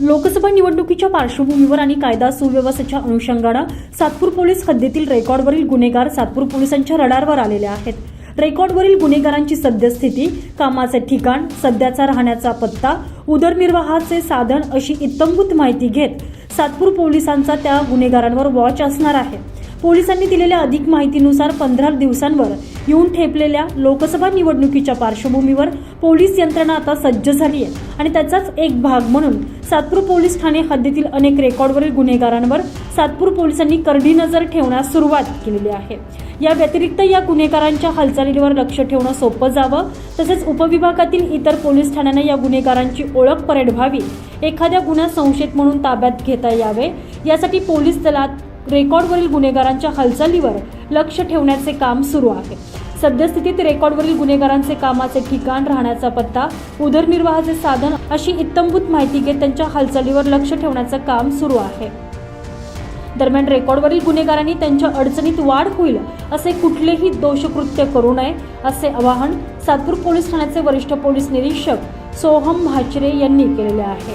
लोकसभा निवडणुकीच्या पार्श्वभूमीवर आणि कायदा सुव्यवस्थेच्या अनुषंगानं सातपूर पोलीस हद्दीतील रेकॉर्डवरील गुन्हेगार सातपूर पोलिसांच्या रडारवर आलेले आहेत. रेकॉर्डवरील गुन्हेगारांची सद्यस्थिती कामाचे ठिकाण सध्याचा राहण्याचा पत्ता उदरनिर्वाहाचे साधन अशी इत्तमभूत माहिती घेत सातपूर पोलिसांचा त्या गुन्हेगारांवर वॉच असणार आहे. पोलिसांनी दिलेल्या अधिक माहितीनुसार पंधरा दिवसांवर येऊन ठेपलेल्या लोकसभा निवडणुकीच्या पार्श्वभूमीवर पोलीस यंत्रणा आता सज्ज झाली आहे आणि त्याचाच एक भाग म्हणून सातपूर पोलीस ठाणे हद्दीतील अनेक रेकॉर्डवरील गुन्हेगारांवर सातपूर पोलिसांनी करडी नजर ठेवण्यास सुरुवात केलेली आहे. या व्यतिरिक्त या गुन्हेगारांच्या हालचालींवर लक्ष ठेवणं सोपं जावं तसेच उपविभागातील इतर पोलीस ठाण्यांना या गुन्हेगारांची ओळख परेड व्हावी एखाद्या गुन्हा संशयित म्हणून ताब्यात घेता यावे यासाठी पोलीस दलात रेकॉर्डवरील गुन्हेगारांच्या हालचालीवर लक्ष ठेवण्याचे काम सुरू आहे. सद्यस्थितीत रेकॉर्डवरील गुन्हेगारांचे कामाचे ठिकाण राहण्याचा पत्ता उदरनिर्वाहाचे साधन अशी इत्तंभूत माहिती घेत त्यांच्या हालचालीवर लक्ष ठेवण्याचं काम सुरू आहे. दरम्यान रेकॉर्डवरील गुन्हेगारांनी त्यांच्या अडचणीत वाढ होईल असे कुठलेही दोषकृत्य करू नये असे आवाहन सातपूर पोलीस ठाण्याचे वरिष्ठ पोलीस निरीक्षक सोहम भाचरे यांनी केलेले आहे.